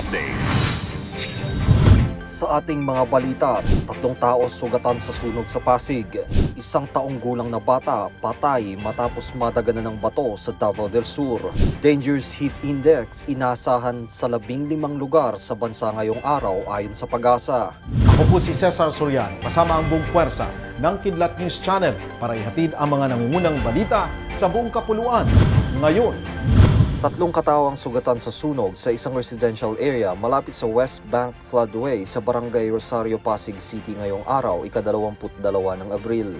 Updates. Sa ating mga balita, tatlong tao sugatan sa sunog sa Pasig. Isang taong gulang na bata patay matapos madaganan ng bato sa Davao del Sur. Dangerous Heat Index inasahan sa labing limang lugar sa bansa ngayong araw ayon sa pag-asa. Ako po si Cesar Sorian, kasama ang buong puwersa ng Kidlat News Channel para ihatid ang mga nangungunang balita sa buong kapuluan. Ngayon, Tatlong katao ang sugatan sa sunog sa isang residential area malapit sa West Bank Floodway sa Barangay Rosario, Pasig City ngayong araw, ika-22 ng Abril.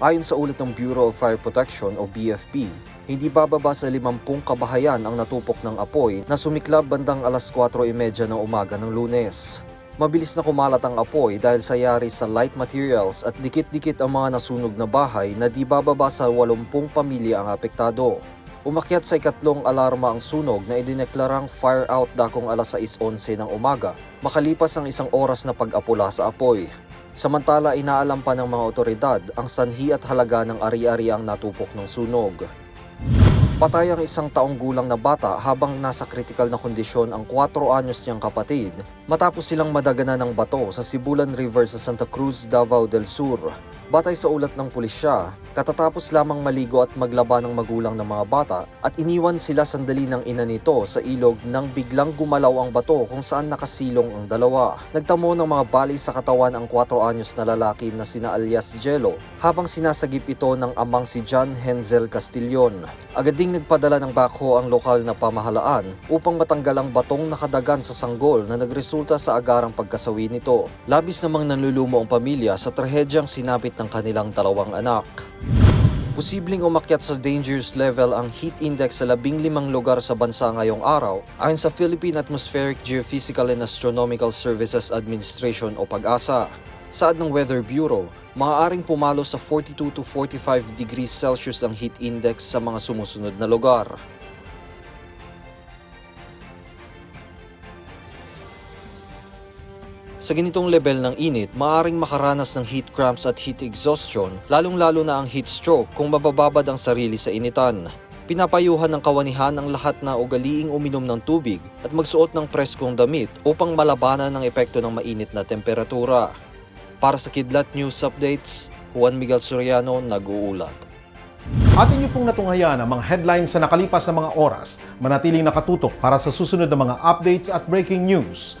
Ayon sa ulat ng Bureau of Fire Protection o BFP, hindi bababa sa 50 kabahayan ang natupok ng apoy na sumiklab bandang alas 4.30 ng umaga ng lunes. Mabilis na kumalat ang apoy dahil sa yari sa light materials at dikit-dikit ang mga nasunog na bahay na di bababa sa 80 pamilya ang apektado. Umakyat sa ikatlong alarma ang sunog na idineklarang fire out dakong alas 6.11 ng umaga, makalipas ang isang oras na pag-apula sa apoy. Samantala inaalam pa ng mga otoridad ang sanhi at halaga ng ari-ari ang natupok ng sunog. Patay ang isang taong gulang na bata habang nasa kritikal na kondisyon ang 4 anyos niyang kapatid matapos silang madagana ng bato sa Sibulan River sa Santa Cruz, Davao del Sur. Batay sa ulat ng pulisya, katatapos lamang maligo at maglaba ng magulang ng mga bata at iniwan sila sandali ng ina nito sa ilog nang biglang gumalaw ang bato kung saan nakasilong ang dalawa. Nagtamo ng mga bali sa katawan ang 4 anyos na lalaki na sina alias Jello habang sinasagip ito ng amang si John Henzel Castillon. Agad ding nagpadala ng bakho ang lokal na pamahalaan upang matanggal ang batong nakadagan sa sanggol na nagresulta sa agarang pagkasawi nito. Labis namang nanlulumo ang pamilya sa trahedyang sinapit ng kanilang dalawang anak. Posibleng umakyat sa dangerous level ang heat index sa labing limang lugar sa bansa ngayong araw ayon sa Philippine Atmospheric Geophysical and Astronomical Services Administration o PAGASA. Saad ng Weather Bureau, maaaring pumalo sa 42 to 45 degrees Celsius ang heat index sa mga sumusunod na lugar. Sa ganitong level ng init, maaaring makaranas ng heat cramps at heat exhaustion, lalong-lalo na ang heat stroke kung mabababad ang sarili sa initan. Pinapayuhan ng kawanihan ang lahat na ugaliing uminom ng tubig at magsuot ng preskong damit upang malabanan ang epekto ng mainit na temperatura. Para sa Kidlat News Updates, Juan Miguel Soriano nag-uulat. atin niyo pong natunghayan ang mga headlines sa nakalipas na mga oras. Manatiling nakatutok para sa susunod na mga updates at breaking news.